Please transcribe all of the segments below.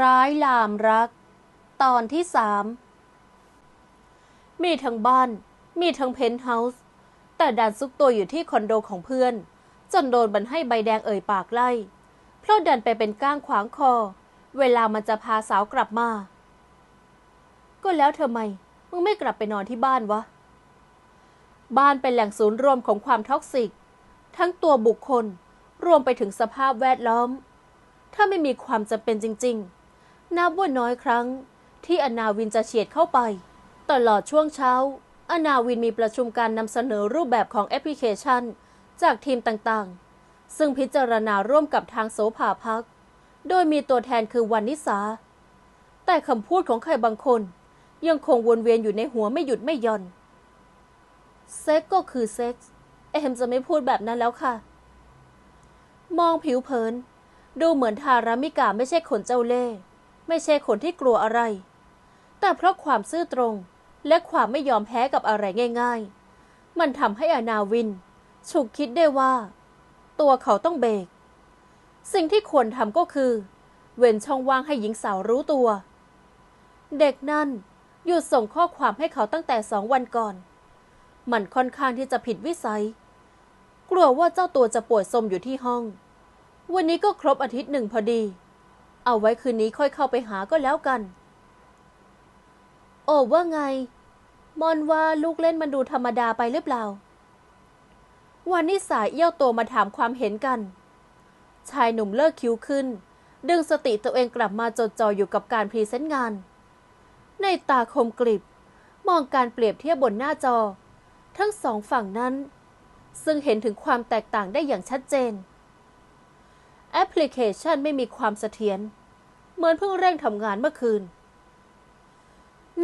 ร้ายลามรัก ตอนที่สามมีทั้งบ้าน มีทั้งเพนท์เฮาส์ แต่ดันซุกตัวอยู่ที่คอนโดของเพื่อน จนโดนบันให้ใบแดงเอ่ยปากไล่ เพราะดันไปเป็นก้างขวางคอ เวลามันจะพาสาวกลับมา ก็แล้วทำไมมึงไม่กลับไปนอนที่บ้านวะ บ้านเป็นแหล่งศูนย์รวมของความท็อกซิก ทั้งตัวบุคคล รวมไปถึงสภาพแวดล้อมถ้าไม่มีความจำเป็นจริงๆ นับว่าน้อยครั้ง ที่อนาวินจะเฉียดเข้าไป ตลอดช่วงเช้า อนาวินมีประชุมการนำเสนอรูปแบบของแอปพลิเคชัน จากทีมต่างๆ ซึ่งพิจารณาร่วมกับทางโสภาพัก โดยมีตัวแทนคือวันนิสา แต่คำพูดของใครบางคน ยังคงวนเวียนอยู่ในหัวไม่หยุดไม่หย่อน เซ็กก็คือเซ็กส์เอมจะไม่พูดแบบนั้นแล้วค่ะ มองผิวเผิน ดูเหมือนทารามิกาไม่ใช่คนเจ้าเล่ห์ ไม่ใช่คนที่กลัวอะไร แต่เพราะความซื่อตรงและความไม่ยอมแพ้กับอะไรง่าย ๆ มันทำให้อนาวิน ฉุกคิดได้ว่า ตัวเขาต้องเบรกสิ่งที่ควรทำก็คือ เว้นช่องว่างให้หญิงสาวรู้ตัว เด็กนั่นหยุดส่งข้อความให้เขาตั้งแต่สองวันก่อน มันค่อนข้างที่จะผิดวิสัย กลัวว่าเจ้าตัวจะป่วยสมอยู่ที่ห้อง วันนี้ก็ครบอาทิตย์หนึ่งพอดี เอาไว้คืนนี้ค่อยเข้าไปหาก็แล้วกัน โอ้ว่าไง มอนว่าลูกเล่นมันดูธรรมดาไปหรือเปล่า วันนี้สายเอี้ยวตัวมาถามความเห็นกัน ชายหนุ่มเลิกคิ้วขึ้น ดึงสติตัวเองกลับมาจดจ่ออยู่กับการพรีเซนต์งาน ในตาคมกริบ มองการเปรียบเทียบบนหน้าจอ ทั้งสองฝั่งนั้น ซึ่งเห็นถึงความแตกต่างได้อย่างชัดเจน แอปพลิเคชันไม่มีความเสถียรเหมือนเพิ่งเร่งทำงานเมื่อคืน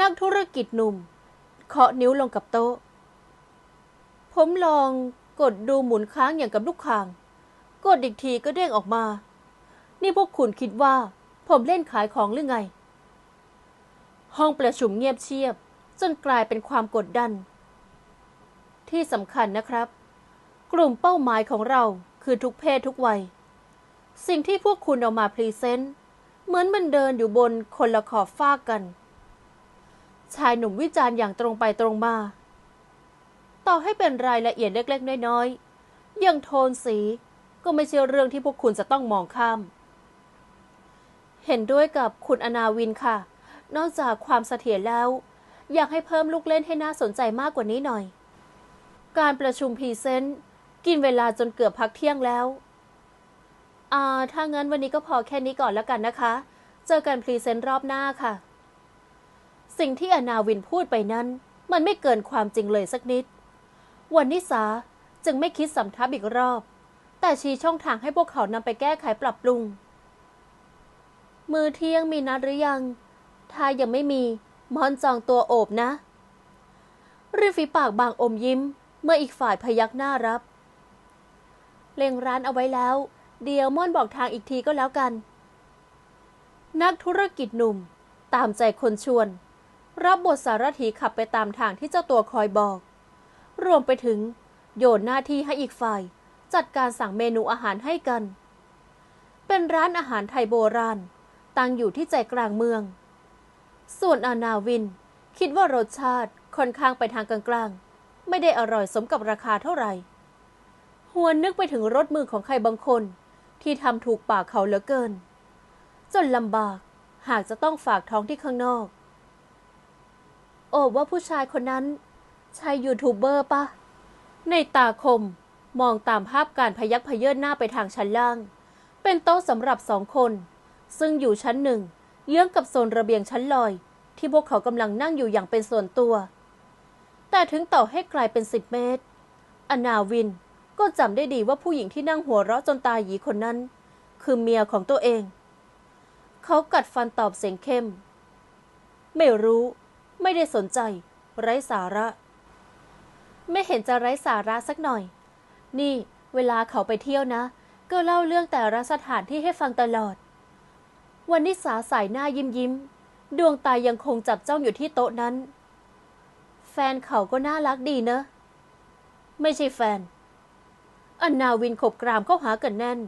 นักธุรกิจหนุ่ม เคาะนิ้วลงกับโต๊ะ ผมลองกดดูหมุนค้างอย่างกับลูกคาง กดอีกทีก็เด้งออกมา นี่พวกคุณคิดว่า ผมเล่นขายของหรือไง ห้องประชุมเงียบเชียบ จนกลายเป็นความกดดัน ที่สำคัญนะครับ กลุ่มเป้าหมายของเราคือทุกเพศทุกวัย สิ่งที่พวกคุณเอามาพรีเซนต์ เหมือนมันเดินอยู่บนคนละขอบฟ้ากกัน ชายหนุ่มวิจารณ์อย่างตรงไปตรงมา ต่อให้เป็นรายละเอียดเล็กๆ น้อยๆอย่างโทนสีก็ไม่ใช่เรื่องที่พวกคุณจะต้องมองข้าม เห็นด้วยกับคุณอนาวินค่ะ นอกจากความเสถียรแล้ว อยากให้เพิ่มลูกเล่นให้น่าสนใจมากกว่านี้หน่อย การประชุมพรีเซนต์ กินเวลาจนเกือบพักเที่ยงแล้ว อ่าถ้างั้นวันนี้ก็พอแค่นี้ก่อนแล้วกันนะคะ เจอกันพรีเซนต์รอบหน้าค่ะ สิ่งที่อนาวินพูดไปนั้น มันไม่เกินความจริงเลยสักนิด วันนิสาจึงไม่คิดสำทับอีกรอบ แต่ชี้ช่องทางให้พวกเขานำไปแก้ไขปรับปรุง มือเที่ยงมีนัดหรือยัง ถ้ายังไม่มีมอนจองตัวโอบนะริมฝีปากบางอมยิ้ม เมื่ออีกฝ่ายพยักหน้ารับ เล็งร้านเอาไว้แล้ว เดี๋ยวม่อนบอกทางอีกทีก็แล้วกัน นักธุรกิจหนุ่ม ตามใจคนชวน รับบทสารถีขับไปตามทางที่เจ้าตัวคอยบอก รวมไปถึง โยนหน้าที่ให้อีกฝ่าย จัดการสั่งเมนูอาหารให้กัน เป็นร้านอาหารไทยโบราณ ตั้งอยู่ที่ใจกลางเมือง ส่วนอานาวิน คิดว่ารสชาติค่อนข้างไปทางกลางๆ ไม่ได้อร่อยสมกับราคาเท่าไหร่ หวนนึกไปถึงรสมือของใครบางคน ที่ทำถูกปากเขาเหลือเกิน จนลำบากหากจะต้องฝากท้องที่ข้างนอก โอบว่าผู้ชายคนนั้น ใช่ยูทูบเบอร์ปะ ในตาคมมองตามภาพการพยักพเยินหน้าไปทางชั้นล่าง เป็นโต๊ะสำหรับสองคน ซึ่งอยู่ชั้นหนึ่งเยื้องกับโซนระเบียงชั้นลอย ที่พวกเขากำลังนั่งอยู่อย่างเป็นส่วนตัว แต่ถึงต่อให้ไกลเป็นสิบเมตร อนาวิน ก็จำได้ดีว่าผู้หญิงที่นั่งหัวเราะจนตายหยีคนนั้น คือเมียของตัวเอง เขากัดฟันตอบเสียงเข้ม ไม่รู้ ไม่ได้สนใจ ไร้สาระ ไม่เห็นจะไร้สาระสักหน่อย นี่ เวลาเขาไปเที่ยวนะ ก็เล่าเรื่องแต่ละสถานที่ให้ฟังตลอด วันนิสาสายหน้ายิ้มยิ้ม ดวงตายังคงจับจ้องอยู่ที่โต๊ะนั้น แฟนเขาก็น่ารักดีเนอะ ไม่ใช่แฟน อันนาวินขบกรามเข้าหากันแน่น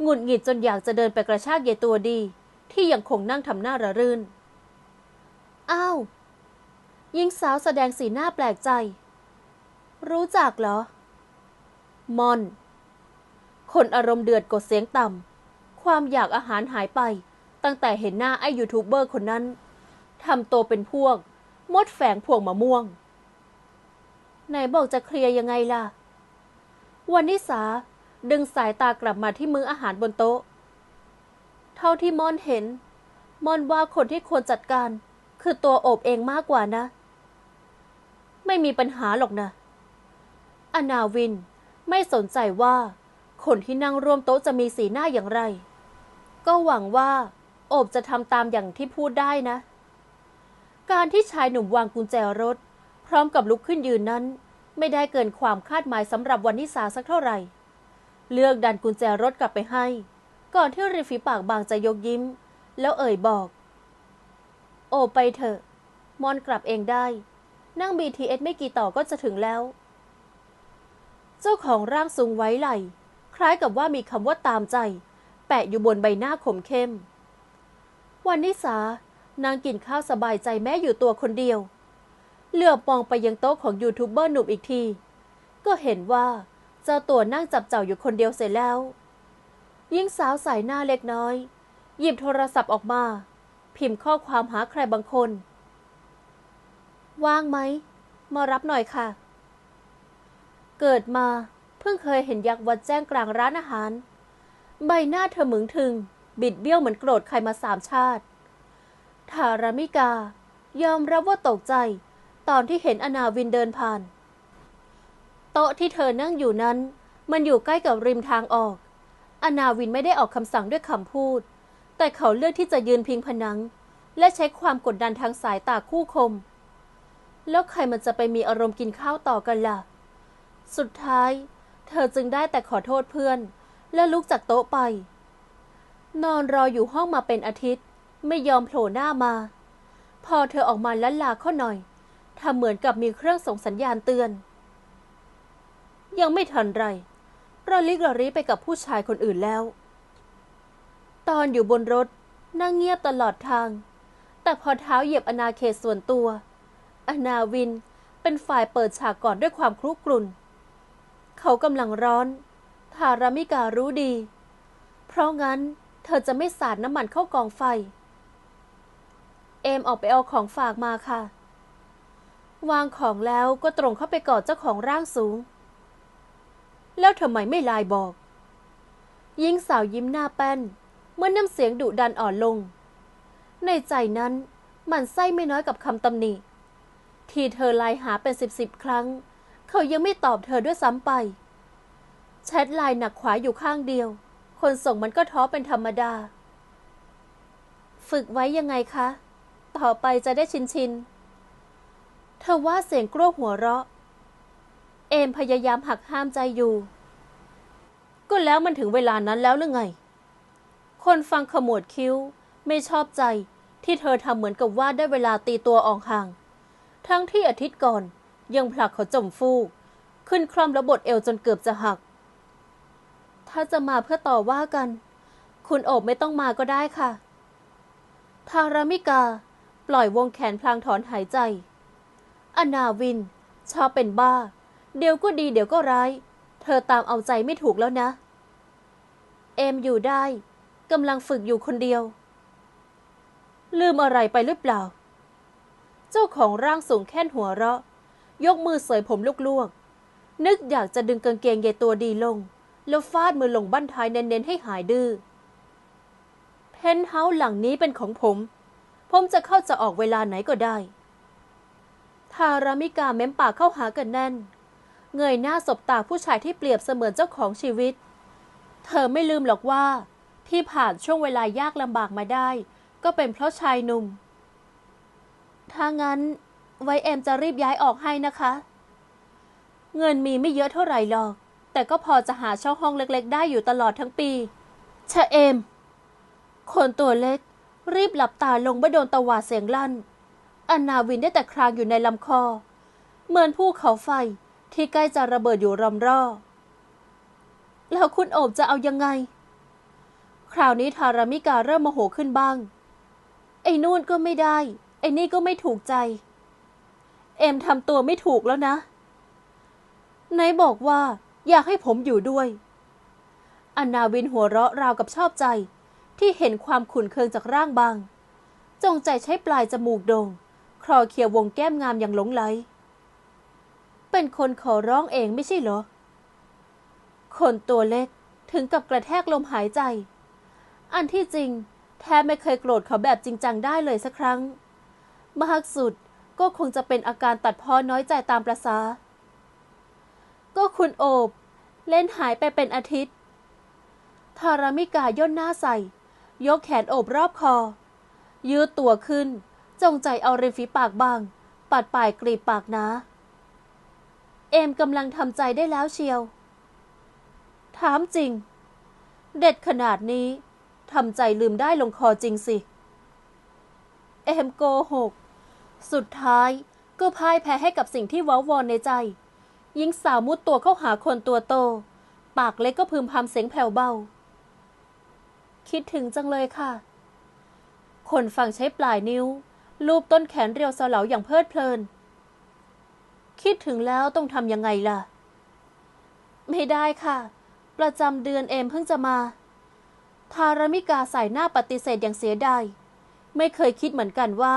หงุดหงิดจนอยากจะเดินไปกระชากเยตัวดีทที่ยังคงนั่งทำหน้าระรื่น อ้าวหญิงสาวแสดงสีหน้าแปลกใจ รู้จักเหรอ มอน คนอารมณ์เดือดกดเสียงต่ำ ความอยากอาหารหายไป ตั้งแต่เห็นหน้าไอ้ยูทูบเบอร์คนนั้นทำตัวเป็นพวก มดแฝงพวงมะม่วง ไหนบอกจะเคลียร์ยังไงล่ะ วันนิสาดึงสายตากลับมาที่มื้ออาหารบนโต๊ะ เท่าที่มอนเห็น มอนว่าคนที่ควรจัดการ คือตัวโอบเองมากกว่านะ ไม่มีปัญหาหรอกนะ อนาวินไม่สนใจว่าคนที่นั่งร่วมโต๊ะจะมีสีหน้าอย่างไร ก็หวังว่า โอบจะทำตามอย่างที่พูดได้นะ การที่ชายหนุ่มวางกุญแจรถ พร้อมกับลุกขึ้นยืนนั้น ไม่ได้เกินความคาดหมายสำหรับวันนิสาสักเท่าไหร่ เลือกดันกุญแจรถกลับไปให้ ก่อนที่ริมฝีปากบางจะยกยิ้ม แล้วเอ่ยบอก โอไปเถอะ มอนกลับเองได้ นั่ง BTS ไม่กี่ต่อก็จะถึงแล้ว เจ้าของร่างสูงไว้ไหล คล้ายกับว่ามีคำว่าตามใจ แปะอยู่บนใบหน้าขมเข้ม วันนิสานางกินข้าวสบายใจแม้อยู่ตัวคนเดียว เหลือบมองไปยังโต๊ะของยูทูบเบอร์หนุ่มอีกที ก็เห็นว่าเจ้าตัวนั่งจับเจ้าอยู่คนเดียวเสร็จแล้วหญิงสาวใส่หน้าเล็กน้อย หยิบโทรศัพท์ออกมา พิมพ์ข้อความหาใครบางคน ว่างไหม มารับหน่อยค่ะ เกิดมาเพิ่งเคยเห็นยักษ์วัดแจ้งกลางร้านอาหาร ใบหน้าเธอหมึงถึง บิดเบี้ยวเหมือนโกรธใครมาสามชาติ ทารามิกายอมรับว่าตกใจ ตอนที่เห็นอนาวินเดินผ่าน โต๊ะที่เธอนั่งอยู่นั้น มันอยู่ใกล้กับริมทางออก อนาวินไม่ได้ออกคำสั่งด้วยคำพูด แต่เขาเลือกที่จะยืนพิงผนัง และใช้ความกดดันทางสายตาคู่คม แล้วใครมันจะไปมีอารมณ์กินข้าวต่อกันล่ะ สุดท้าย เธอจึงได้แต่ขอโทษเพื่อน และลุกจากโต๊ะไป นอนรออยู่ห้องมาเป็นอาทิตย์ ไม่ยอมโผล่หน้ามา พอเธอออกมาลันลาเข้าหน่อย ทำเหมือนกับมีเครื่องส่งสัญญาณเตือน ยังไม่ทันไรระลิกระริไปกับผู้ชายคนอื่นแล้ว ตอนอยู่บนรถนั่งเงียบตลอดทาง แต่พอเท้าเหยียบอนาเขตส่วนตัว อนาวินเป็นฝ่ายเปิดฉากก่อนด้วยความครุกรุ่น เขากำลังร้อนทารามิการู้ดี เพราะงั้นเธอจะไม่สาดน้ำมันเข้ากองไฟ เอมออกไปเอาของฝากมาค่ะ วางของแล้วก็ตรงเข้าไปกอดเจ้าของร่างสูง แล้วทำไมไม่ลน์บอกยิงสาวยิ้มหน้าแป้น เมื่อน้ำเสียงดุดันอ่อนลง ในใจนั้นหมันไส้ไม่น้อยกับคำตำหนิ ที่เธอไลน์หาเป็นสิบสิบครั้ง เขายังไม่ตอบเธอด้วยซ้ำไป แชทไลน์หนักขวาอยู่ข้างเดียว คนส่งมันก็ท้อเป็นธรรมดา ฝึกไว้ยังไงคะ ต่อไปจะได้ชินชิน เธอว่าเสียงกลัวหัวเราะ เอมพยายามหักห้ามใจอยู่ ก็แล้วมันถึงเวลานั้นแล้วหรือไง คนฟังขมวดคิ้ว ไม่ชอบใจที่เธอทำเหมือนกับว่าได้เวลาตีตัวออกห่าง ทั้งที่อาทิตย์ก่อนยังผลักเขาจมฟูก ขึ้นคร่อมระบทเอวจนเกือบจะหัก ถ้าจะมาเพื่อต่อว่ากัน คุณโอบไม่ต้องมาก็ได้ค่ะ ทารามิกา ปล่อยวงแขนพลางถอนหายใจ อนาวิน ชอบเป็นบ้า เดี๋ยวก็ดีเดี๋ยวก็ร้าย เธอตามเอาใจไม่ถูกแล้วนะ เอมอยู่ได้กำลังฝึกอยู่คนเดียว ลืมอะไรไปหรือเปล่า เจ้าของร่างสูงแค่นหัวเราะ ยกมือเสยผมลวกๆ นึกอยากจะดึงกางเกงเยตัวดีลง แล้วฟาดมือลงบั้นท้ายเน้นๆให้หายดื้อเพนท์เฮาส์หลังนี้เป็นของผม ผมจะเข้าจะออกเวลาไหนก็ได้ ทารามิกาเม้มปากเข้าหากันแน่น เงยหน้าสบตาผู้ชายที่เปรียบเสมือนเจ้าของชีวิต เธอไม่ลืมหรอกว่า ที่ผ่านช่วงเวลายากลำบากมาได้ ก็เป็นเพราะชายหนุ่ม ถ้างั้น ไว้เอมจะรีบย้ายออกให้นะคะ เงินมีไม่เยอะเท่าไหร่หรอก แต่ก็พอจะหาเช่าห้องเล็กๆ ได้อยู่ตลอดทั้งปีชะเอม คนตัวเล็ก รีบหลับตาลงเมื่อโดนตะวาดเสียงลั่น อนนาวินได้แต่ครางอยู่ในลำคอ เหมือนภูเขาไฟที่ใกล้จะระเบิดอยู่รอมรอแล้วคุณโอบจะเอายังไง คราวนี้ทารามิกาเริ่มโมโหขึ้นบ้าง ไอ้นู่นก็ไม่ได้ ไอ้นี่ก็ไม่ถูกใจ เอ็มทำตัวไม่ถูกแล้วนะไหนบอกว่าอยากให้ผมอยู่ด้วย อนนาวินหัวเราะราวกับชอบใจ ที่เห็นความขุนเคืองจากร่างบาง จงใจใช้ปลายจมูกโด่ง คลอเคียววงแก้มงามอย่างหลงไหล เป็นคนขอร้องเองไม่ใช่เหรอ คนตัวเล็กถึงกับกระแทกลมหายใจ อันที่จริง แทบไม่เคยโกรธเขาแบบจริงจังได้เลยสักครั้ง มากสุดก็คงจะเป็นอาการตัดพ้อน้อยใจตามประษา ก็คุณโอบ เล่นหายไปเป็นอาทิตย์ทารามิกาย่นหน้าใส่ ยกแขนโอบรอบคอ ยืดตัวขึ้น จงใจเอาริมฝีปากบาง ปัดปลายกรีบปากนะ เอมกำลังทำใจได้แล้วเชียว ถามจริง เด็ดขนาดนี้ทำใจลืมได้ลงคอจริงสิ เอมโกหก สุดท้ายก็พ่ายแพ้ให้กับสิ่งที่ว้าวอนในใจหญิงสาวมุดตัวเข้าหาคนตัวโต ปากเล็กก็พึมพำเสียงแผ่วเบา คิดถึงจังเลยค่ะ คนฟังใช้ปลายนิ้ว ลูบต้นแขนเรียวเสาเหลาอย่างเพลิดเพลิน คิดถึงแล้วต้องทำยังไงล่ะ ไม่ได้ค่ะ ประจำเดือนเอมเพิ่งจะมา ทารมิกาใส่หน้าปฏิเสธอย่างเสียดายไม่เคยคิดเหมือนกันว่า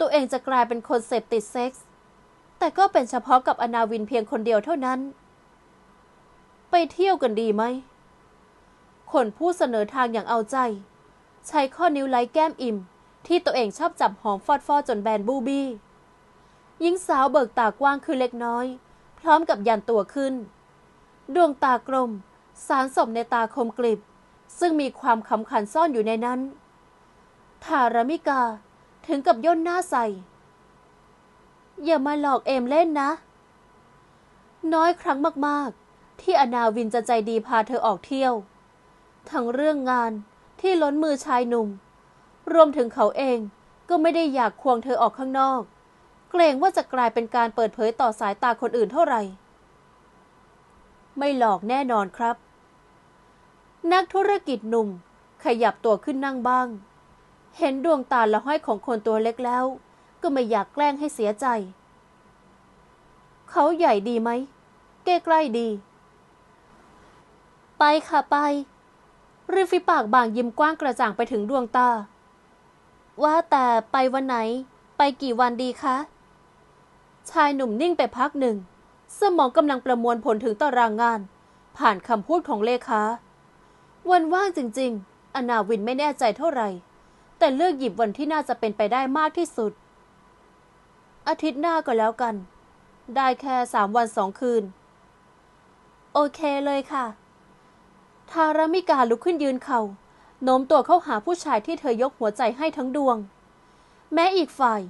ตัวเองจะกลายเป็นคนเสพติดเซ็กส์แต่ก็เป็นเฉพาะกับอนาวินเพียงคนเดียวเท่านั้น ไปเที่ยวกันดีไหมคนผู้เสนอทางอย่างเอาใจ ใช้ข้อนิ้วไล้แก้มอิ่ม ที่ตัวเองชอบจับหอมฟอดฟอจนแบนบูบี้หญิงสาวเบิกตากว้างขึ้นเล็กน้อย พร้อมกับยันตัวขึ้น ดวงตากลม สารสมในตาคมกริบ ซึ่งมีความขำขันซ่อนอยู่ในนั้นทารามิกาถึงกับย่นหน้าใส่ อย่ามาหลอกเอมเล่นนะ น้อยครั้งมากๆ ที่อนาวินจะใจดีพาเธอออกเที่ยว ทั้งเรื่องงานที่ล้นมือชายหนุ่ม รวมถึงเขาเองก็ไม่ได้อยากควงเธอออกข้างนอก เกรงว่าจะกลายเป็นการเปิดเผยต่อสายตาคนอื่นเท่าไหร่ ไม่หลอกแน่นอนครับ นักธุรกิจหนุ่มขยับตัวขึ้นนั่งบ้าง เห็นดวงตาละห้อยของคนตัวเล็กแล้ว ก็ไม่อยากแกล้งให้เสียใจ เขาใหญ่ดีไหมใกล้ๆดี ไปค่ะไปริมฝีปากบางยิ้มกว้างกระจ่างไปถึงดวงตา ว่าแต่ไปวันไหน ไปกี่วันดีคะ ชายหนุ่มนิ่งไปพักหนึ่ง สมองกำลังประมวลผลถึงตารางงาน ผ่านคำพูดของเลขา วันว่างจริง ๆ อนาวินไม่แน่ใจเท่าไหร่ แต่เลือกหยิบวันที่น่าจะเป็นไปได้มากที่สุด อาทิตย์หน้าก็แล้วกัน ได้แค่สามวันสองคืน โอเคเลยค่ะ ทารามิกาลุกขึ้นยืนเขา่า โน้มตัวเข้าหาผู้ชายที่เธอยกหัวใจให้ทั้งดวง แม้อีกฝ่าย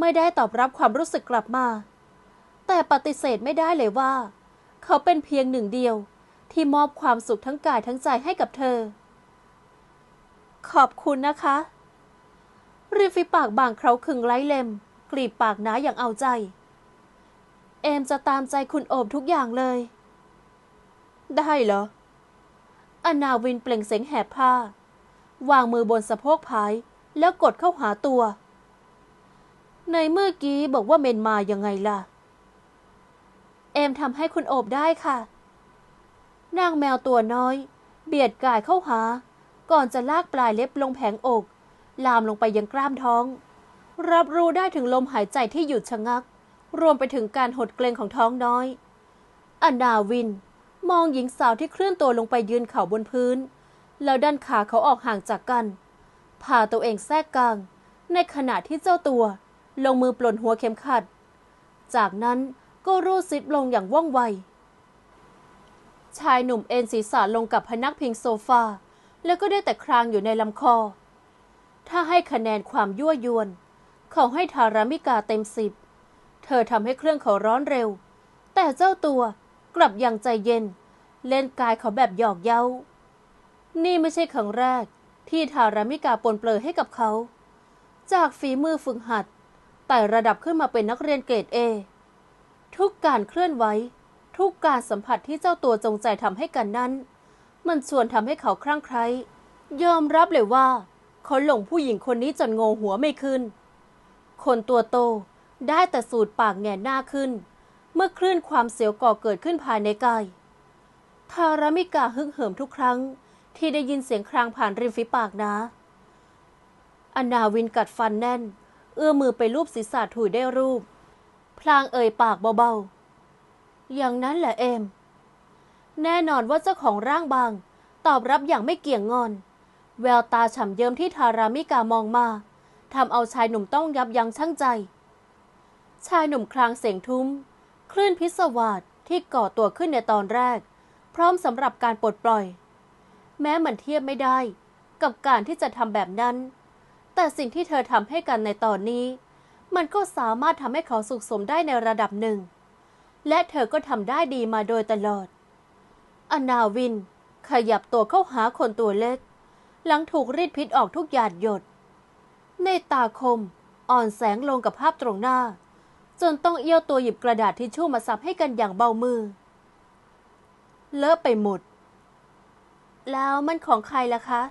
ไม่ได้ตอบรับความรู้สึกกลับมา แต่ปฏิเสธไม่ได้เลยว่า เขาเป็นเพียงหนึ่งเดียวที่มอบความสุขทั้งกายทั้งใจให้กับเธอ ขอบคุณนะคะ ริมฝีปากบางเคราคึงไร้เล็มกรีบปากหนาอย่างเอาใจ เอมจะตามใจคุณโอบทุกอย่างเลย ได้เหรอ อนาวินเปล่งเสียงแหบผ้า วางมือบนสะโพกพาย แล้วกดเข้าหาตัว ในเมื่อกี้บอกว่าเมนมายังไงล่ะ เอมทำให้คุณโอบได้ค่ะ นางแมวตัวน้อย เบียดกายเข้าหา ก่อนจะลากปลายเล็บลงแผงอก ลามลงไปยังกล้ามท้อง รับรู้ได้ถึงลมหายใจที่หยุดชะงัก รวมไปถึงการหดเกรงของท้องน้อยอนาวิน มองหญิงสาวที่เคลื่อนตัวลงไปยืนเข่าบนพื้น แล้วดันขาเขาออกห่างจากกัน พาตัวเองแทรกกลาง ในขณะที่เจ้าตัวลงมือปลนหัวเข็มขัด จากนั้นก็รูดซิปลงอย่างว่องไว ชายหนุ่มเอ็นศีรษะลงกับพนักพิงโซฟา แล้วก็ได้แต่ครางอยู่ในลำคอ ถ้าให้คะแนนความยั่วยวน เขาให้ทารามิกาเต็มสิบ เธอทำให้เครื่องเขาร้อนเร็ว แต่เจ้าตัวกลับยังใจเย็น เล่นกายเขาแบบหยอกเย้า นี่ไม่ใช่ครั้งแรกที่ทารามิกาปนเปลือให้กับเขา จากฝีมือฝึกหัดไต่ระดับขึ้นมาเป็นนักเรียนเกรดเอทุกการเคลื่อนไหวทุกการสัมผัสที่เจ้าตัวจงใจทำให้กันนั้น มันชวนทำให้เขาคลั่งไคล้ยอมรับเลยว่า เขาหลงผู้หญิงคนนี้จนงงหัวไม่ขึ้น คนตัวโตได้แต่สูดปากแงนหน้าขึ้น เมื่อคลื่นความเสียวก่อเกิดขึ้นภายในกายทารามิกาฮึกเหิมทุกครั้ง ที่ได้ยินเสียงครางผ่านริมฝีปากนะอนาวินกัดฟันแน่น เอื้อมือไปรูปศีรษะถุยได้รูป พลางเอ่ยปากเบาๆ อย่างนั้นแหละเอม แน่นอนว่าเจ้าของร่างบาง ตอบรับอย่างไม่เกี่ยงงอน แววตาฉ่ำเยิ้มที่ทารามิกามองมาทำเอาชายหนุ่มต้องยับยั้งชั่งใจ ชายหนุ่มคลางเสียงทุ้ม คลื่นพิศวาสที่ก่อตัวขึ้นในตอนแรก พร้อมสำหรับการปลดปล่อย แม้มันเทียบไม่ได้ กับการที่จะทำแบบนั้น แต่สิ่งที่เธอทำให้กันในตอนนี้ มันก็สามารถทำให้เขาสุขสมได้ในระดับหนึ่ง และเธอก็ทำได้ดีมาโดยตลอด อนาวิน ขยับตัวเข้าหาคนตัวเล็ก หลังถูกรีดพิษออกทุกหยาดหยด ในตาคม อ่อนแสงลงกับภาพตรงหน้า จนต้องเอี้ยวตัวหยิบกระดาษทิชชู่มาซับให้กันอย่างเบามือ เลอะไปหมด แล้วมันของใครล่ะคะ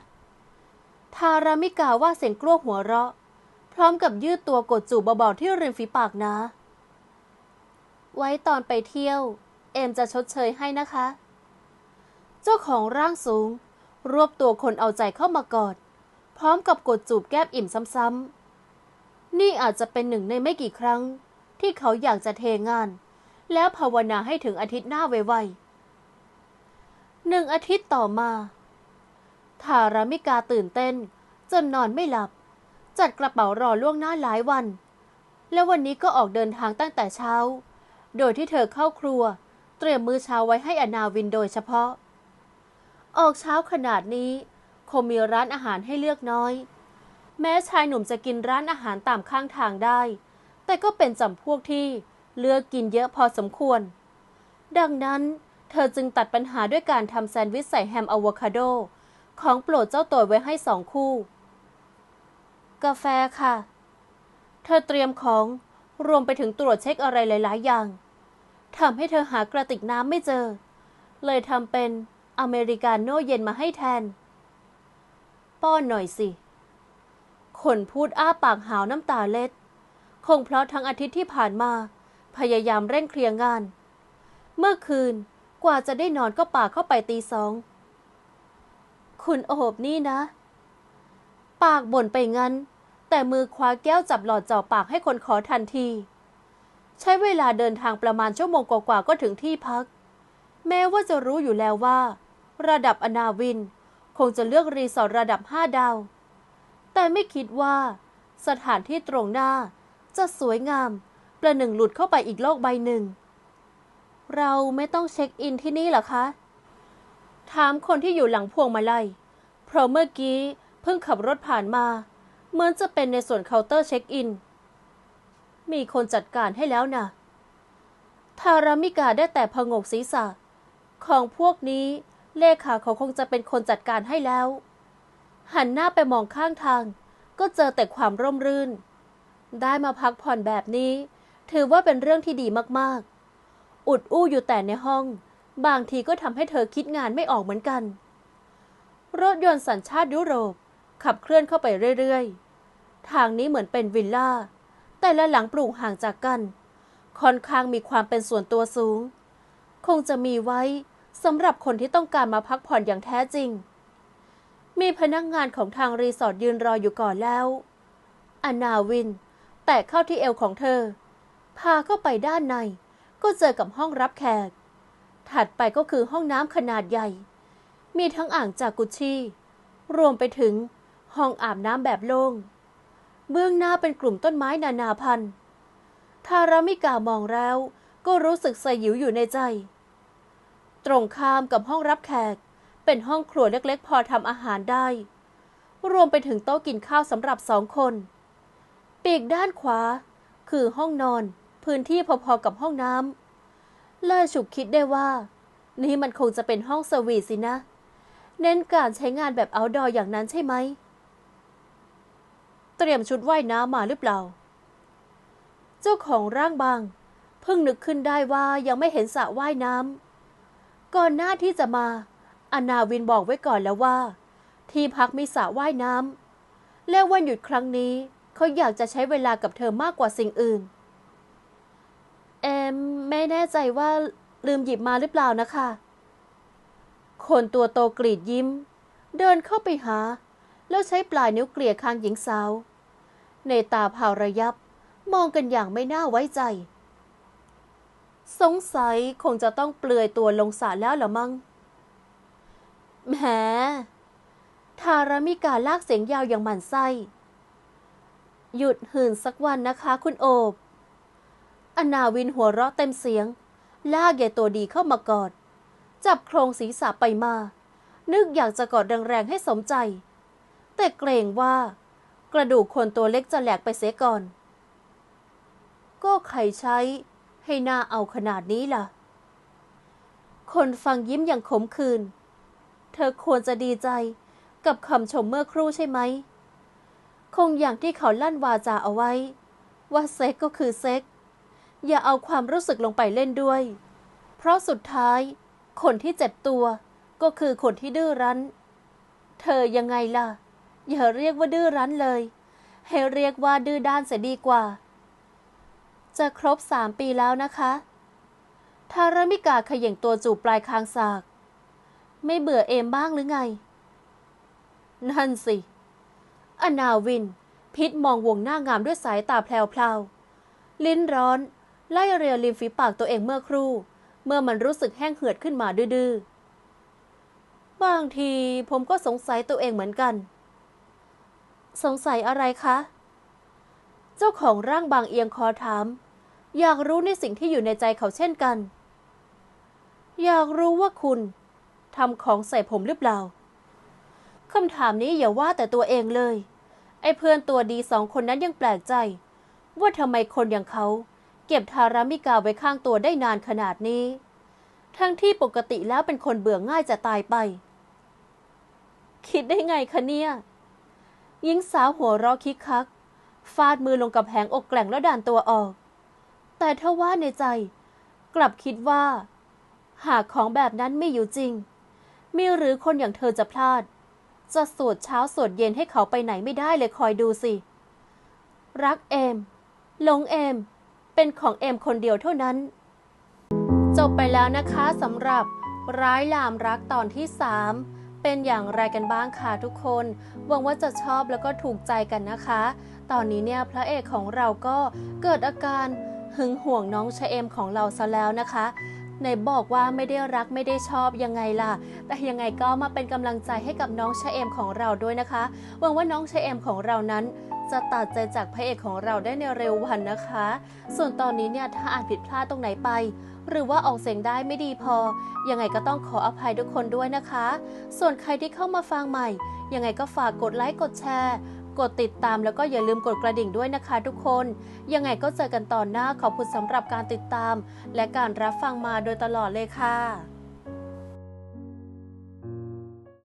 ทารามิกาว่าเสียงกลัวหัวเราะ พร้อมกับยืดตัวกดจูบเบาๆที่ริมฝีปากนะ ไว้ตอนไปเที่ยว เอมจะชดเชยให้นะคะ เจ้าของร่างสูง รวบตัวคนเอาใจเข้ามากอด พร้อมกับกดจูบแก้มอิ่มซ้ำๆ นี่อาจจะเป็นหนึ่งในไม่กี่ครั้ง ที่เขาอยากจะเทงาน แล้วภาวนาให้ถึงอาทิตย์หน้าไวๆ หนึ่งอาทิตย์ต่อมา ทารามิกาตื่นเต้น จนนอนไม่หลับ จัดกระเป๋ารอล่วงหน้าหลายวัน และวันนี้ก็ออกเดินทางตั้งแต่เช้า โดยที่เธอเข้าครัว เตรียมมื้อเช้าไว้ให้อนาวินโดยเฉพาะ ออกเช้าขนาดนี้ คงมีร้านอาหารให้เลือกน้อย แม้ชายหนุ่มจะกินร้านอาหารตามข้างทางได้ แต่ก็เป็นจำพวกที่เลือกกินเยอะพอสมควร ดังนั้น เธอจึงตัดปัญหาด้วยการทำแซนด์วิชใส่แฮมอะโวคาโด ของโปรดเจ้าตัวไว้ให้สองคู่ กาแฟค่ะ เธอเตรียมของรวมไปถึงตรวจเช็คอะไรหลาย ๆ อย่างทำให้เธอหากระติกน้ำไม่เจอ เลยทำเป็นอเมริกาโน่เย็นมาให้แทน ป้อนหน่อยสิคนพูดอ้าปากหาวน้ำตาเล็ด คงเพราะทั้งอาทิตย์ที่ผ่านมา พยายามเร่งเคลียร์งาน เมื่อคืน กว่าจะได้นอนก็ป่าเข้าไปตีสอง คุณโอบนี่นะ ปากบ่นไปงั้น แต่มือคว้าแก้วจับหลอดจ่อปากให้คนขอทันที ใช้เวลาเดินทางประมาณชั่วโมงกว่าๆก็ถึงที่พัก แม้ว่าจะรู้อยู่แล้วว่า ระดับอนาวิน คงจะเลือกรีสอร์ทระดับห้าดาว แต่ไม่คิดว่า สถานที่ตรงหน้าจะสวยงาม ประหนึ่งหลุดเข้าไปอีกโลกใบหนึ่ง เราไม่ต้องเช็คอินที่นี่หรอคะ ถามคนที่อยู่หลังพวงมาลัย เพราะเมื่อกี้เพิ่งขับรถผ่านมา เหมือนจะเป็นในส่วนเคาน์เตอร์เช็คอิน มีคนจัดการให้แล้วนะทารามิกาได้แต่พงกศีรษะ ของพวกนี้เลขาเขาคงจะเป็นคนจัดการให้แล้ว หันหน้าไปมองข้างทาง ก็เจอแต่ความร่มรื่น ได้มาพักผ่อนแบบนี้ ถือว่าเป็นเรื่องที่ดีมาก อุดอู้อยู่แต่ในห้อง บางทีก็ทำให้เธอคิดงานไม่ออกเหมือนกัน รถยนต์สัญชาติยุโรปขับเคลื่อนเข้าไปเรื่อยๆ ทางนี้เหมือนเป็นวิลล่า แต่ละหลังปลูกห่างจากกัน ค่อนข้างมีความเป็นส่วนตัวสูง คงจะมีไว้สำหรับคนที่ต้องการมาพักผ่อนอย่างแท้จริง มีพนักงงานของทางรีสอร์ทยืนรออยู่ก่อนแล้ว อนาวิน แตะเข้าที่เอวของเธอ พาเข้าไปด้านใน ก็เจอกับห้องรับแขก ถัดไปก็คือห้องน้ำขนาดใหญ่ มีทั้งอ่างจากุชชี่ รวมไปถึงห้องอาบน้ำแบบโล่ง เบื้องหน้าเป็นกลุ่มต้นไม้นานาพันธุ์ทารามิกามองแล้วก็รู้สึกสยิวอยู่ในใจ ตรงข้ามกับห้องรับแขก เป็นห้องครัวเล็กๆ พอทำอาหารได้ รวมไปถึงโต๊ะกินข้าวสำหรับสองคน ปีกด้านขวา คือห้องนอน พื้นที่พอๆกับห้องน้ำเลยฉุกคิดได้ว่า นี่มันคงจะเป็นห้องสวีทสินะ เน้นการใช้งานแบบเอาดอร์อย่างนั้นใช่ไหม เตรียมชุดว่ายน้ำมาหรือเปล่า เจ้าของร่างบาง เพิ่งนึกขึ้นได้ว่ายังไม่เห็นสระว่ายน้ำก่อนหน้าที่จะมาอนาวินบอกไว้ก่อนแล้วว่า ที่พักมีสระว่ายน้ำและวันหยุดครั้งนี้เขาอยากจะใช้เวลากับเธอมากกว่าสิ่งอื่น ไม่แน่ใจว่าลืมหยิบมาหรือเปล่านะคะ คนตัวโตกรีดยิ้ม เดินเข้าไปหา แล้วใช้ปลายนิ้วเกลี่ยคางหญิงสาว ในตาพาวระยับมองกันอย่างไม่น่าไว้ใจ สงสัยคงจะต้องเปลือยตัวลงสระแล้วหรอมั้งแหมทารามิกาลากเสียงยาวอย่างหมั่นไส้ หยุดหื่นสักวันนะคะคุณโอบ อนาวินหัวเราะเต็มเสียง ลากใหญ่ตัวดีเข้ามากอด จับโครงศีรษะไปมา นึกอยากจะกอดแรงๆให้สมใจ แต่เกรงว่า กระดูกคนตัวเล็กจะแหลกไปเสียก่อน ก็ใครใช้ให้หน้าเอาขนาดนี้ล่ะ คนฟังยิ้มอย่างขมขื่นเธอควรจะดีใจกับคำชมเมื่อครู่ใช่ไหม คงอย่างที่เขาลั่นวาจาเอาไว้ ว่าเซ็กก็คือเซ็ก อย่าเอาความรู้สึกลงไปเล่นด้วย เพราะสุดท้าย คนที่เจ็บตัวก็คือคนที่ดื้อรั้น เธอยังไงล่ะ อย่าเรียกว่าดื้อรั้นเลย ให้เรียกว่าดื้อด้านเสียดีกว่า จะครบสามปีแล้วนะคะทารามิกาขย่งตัวจูบปลายคางสาก ไม่เบื่อเอมบ้างหรือไง นั่นสิ อนาวิน พิษมองวงหน้างามด้วยสายตาแพลวๆลิ้นร้อน ไล่เรียริมฝีปากตัวเองเมื่อครู่ เมื่อมันรู้สึกแห้งเหือดขึ้นมาดื้อๆบางทีผมก็สงสัยตัวเองเหมือนกัน สงสัยอะไรคะ เจ้าของร่างบางเอียงคอถาม อยากรู้ในสิ่งที่อยู่ในใจเขาเช่นกัน อยากรู้ว่าคุณทำของใส่ผมหรือเปล่าคำถามนี้อย่าว่าแต่ตัวเองเลย ไอ้เพื่อนตัวดีสองคนนั้นยังแปลกใจ ว่าทำไมคนอย่างเขา เก็บทารามิกาไว้ข้างตัวได้นานขนาดนี้ ทั้งที่ปกติแล้วเป็นคนเบื่อง่ายจะตายไป คิดได้ไงคะเนี่ยหญิงสาวหัวเราะคิกคัก ฟาดมือลงกับแผงอกแกล่งแล้วดันตัวออก แต่ถ้าว่าในใจ กลับคิดว่า หากของแบบนั้นไม่อยู่จริง มีหรือคนอย่างเธอจะพลาด จะสวดเช้าสวดเย็นให้เขาไปไหนไม่ได้เลยคอยดูสิ รักเอมหลงเอม เป็นของเอมคนเดียวเท่านั้น จบไปแล้วนะคะสำหรับร้ายลามรักตอนที่ 3 เป็นอย่างไรกันบ้างคะทุกคนหวังว่าจะชอบแล้วก็ถูกใจกันนะคะ ตอนนี้เนี่ยพระเอกของเราก็เกิดอาการหึงห่วงน้องชะเอมของเราซะแล้วนะคะไหนบอกว่าไม่ได้รักไม่ได้ชอบยังไงล่ะ แต่ยังไงก็มาเป็นกำลังใจให้กับน้องชะเอมของเราด้วยนะคะ หวังว่าน้องชะเอมของเรานั้น จะตัดใจจากพระเอกของเราได้ในเร็ววันนะคะ ส่วนตอนนี้เนี่ยถ้าอ่านผิดพลาดตรงไหนไป หรือว่าออกเสียงได้ไม่ดีพอ ยังไงก็ต้องขออภัยทุกคนด้วยนะคะ ส่วนใครที่เข้ามาฟังใหม่ ยังไงก็ฝากกดไลค์กดแชร์กดติดตามแล้วก็อย่าลืมกดกระดิ่งด้วยนะคะทุกคน ยังไงก็เจอกันตอนหน้าขอบคุณสำหรับการติดตาม และการรับฟังมาโดยตลอดเลยค่ะ